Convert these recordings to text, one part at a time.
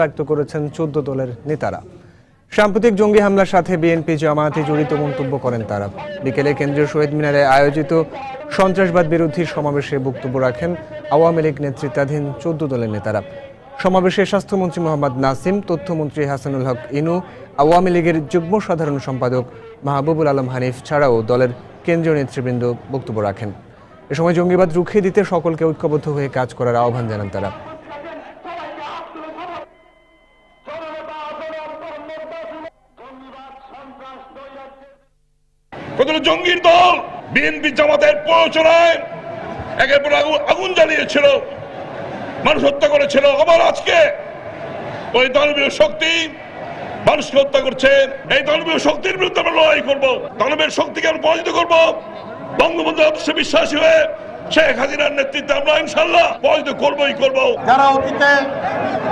ব্যক্ত করেছেন চোদ্দ দলের নেতারা। সাম্প্রতিক জঙ্গি হামলার সাথে বিএনপি জামায়াতে জড়িত মন্তব্য করেন তারা। বিকেলে কেন্দ্রীয় শহীদ মিনারে আয়োজিত সন্ত্রাসবাদ বিরোধী সমাবেশে বক্তব্য রাখেন আওয়ামী লীগ নেতৃত্বাধীন চোদ্দ দলের নেতারা। সমাবেশে স্বাস্থ্যমন্ত্রী মোহাম্মদ নাসিম, তথ্যমন্ত্রী হাসানুল হক ইনু, আওয়ামী লীগের যুগ্ম সাধারণ সম্পাদক মাহবুবুল আলম হানিফ ছাড়াও দলের কেন্দ্রীয় নেতৃবৃন্দ বক্তব্য রাখেন। এ সময় জঙ্গিবাদ রুখে দিতে সকলকে ঐক্যবদ্ধ হয়ে কাজ করার আহ্বান জানান তারা। কতগুলো জঙ্গির দল বিএনপি জামাতের প্ররোচনায় একের পর আগুন জ্বালিয়েছিল, মানুষ হত্যা করেছিল। আবার আজকে ওই দানবীয় শক্তি মানুষকে হত্যা করছে। এই দানবীয় শক্তির বিরুদ্ধে আমরা লড়াই করব। দানবের শক্তিকে আমরা পরাজিত করব। বঙ্গবন্ধু আদর্শে বিশ্বাসী হয়ে শেখ হাসিনার নেতৃত্বে আমরা ইনশাল্লাহ পরাজিত করবোই করব। যারা অতীতে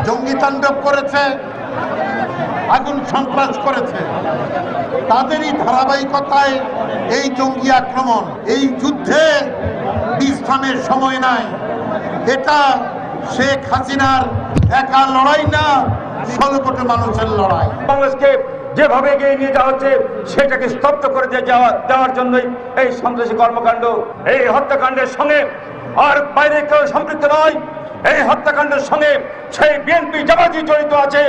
জঙ্গি তাণ্ডব করেছে আগুন সন্ত্রাস করেছে। তাদেরই ধারাবাহিকতায় এই জঙ্গি আক্রমণ, এই যুদ্ধে বিশ্রামের সময় নাই। এটা শেখ হাসিনার একা লড়াই না ষোলো মানুষের লড়াই। বাংলাদেশকে যেভাবে এগিয়ে নিয়ে যাওয়া হচ্ছে, সেটাকে স্তব্ধ করে দিয়ে যাওয়া দেওয়ার জন্যই এই সন্ত্রাসী কর্মকাণ্ড, এই হত্যাকাণ্ডের সঙ্গে আর বাইরে কেউ সম্পৃক্ত নয়। এই হত্যাকাণ্ডের সঙ্গে সেই বিএনপি জামাতি জড়িত আছে।